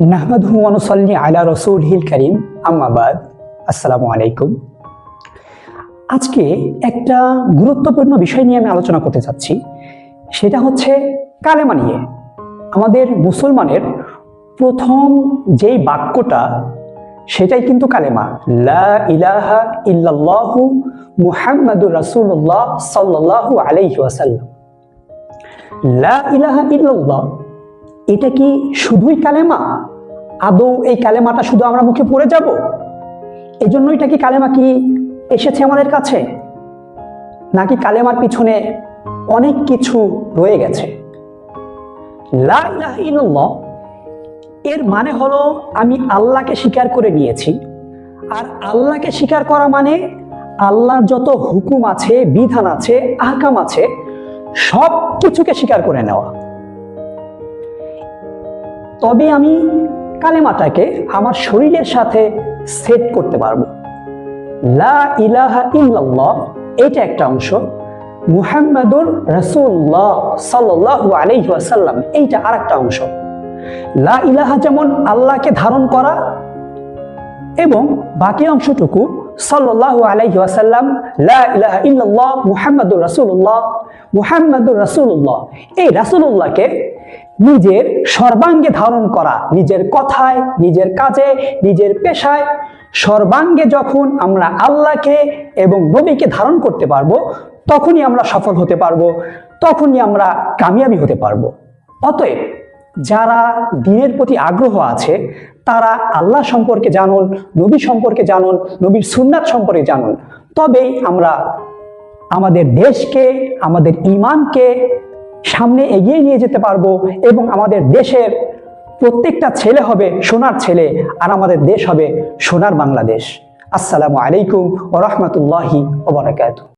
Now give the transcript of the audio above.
নাহমাদহু অনুসল্লি আলা রসুল হিল করিম আম্মাবাদ আসসালামু আলাইকুম। আজকে একটা গুরুত্বপূর্ণ বিষয় নিয়ে আমি আলোচনা করতে চাচ্ছি। সেটা হচ্ছে কালেমা নিয়ে। আমাদের মুসলমানের প্রথম যেই বাক্যটা, সেটাই কিন্তু কালেমা। লা ইলাহা ইল্লাল্লাহু মুহাম্মাদুর রাসূলুল্লাহ সাল্লাল্লাহু আলাইহি লা ইলাহা ইল্লাল্লাহ। এটা কি শুধুই কালেমা? আদৌ এই কালেমাটা শুধু আমরা মুখে পড়ে যাব? এই জন্য এটা কি কালেমা কি এসেছে আমাদের কাছে? নাকি কালেমার পিছনে অনেক কিছু রয়ে গেছে? এর মানে হলো আমি আল্লাহকে স্বীকার করে নিয়েছি। আর আল্লাহকে স্বীকার করা মানে আল্লাহর যত হুকুম আছে, বিধান আছে, আহকাম আছে সব কিছুকে স্বীকার করে নেওয়া। তবে আমি কালেমাটাকে আমার শরীরের সাথে সেট করতে পারব। লা ইলাহা ইল্লাল্লাহ, এটা একটা অংশ। মুহাম্মাদুর রাসূলুল্লাহ সাল্লাল্লাহু আলাইহি ওয়াসাল্লাম, এইটা আরেকটা অংশ। লা ইলাহা যেমন আল্লাহকে ধারণ করা এবং বাকি অংশটুকু সাল্লাল্লাহু আলাইহি ওয়াসাল্লাম, লা ইলাহা ইল্লাল্লাহ মুহাম্মাদুর রাসূলুল্লাহ মুহাম্মাদুর রাসূলুল্লাহ, এই রাসূলুল্লাহকে নিজের সর্বাঙ্গে ধারণ করা, নিজের কথায়, নিজের কাজে, নিজের পেশায় সর্বাঙ্গে যখন আমরা আল্লাহকে এবং নবীকে ধারণ করতে পারব, তখনই আমরা সফল হতে পারব, তখনই আমরা কামিয়াবি হতে পারব। অতএব যারা দিনের প্রতি আগ্রহ আছে, তারা আল্লাহ সম্পর্কে জানুন, নবী সম্পর্কে জানুন, নবীর সুন্নাত সম্পর্কে জানুন। তবেই আমরা আমাদের দেশকে, আমাদের ইমানকে সামনে এগিয়ে নিয়ে যেতে পারব এবং আমাদের দেশের প্রত্যেকটা ছেলে হবে সোনার ছেলে আর আমাদের দেশ হবে সোনার বাংলাদেশ। আসসালামু আলাইকুম ও রহমতুল্লাহি ওবরাকাতু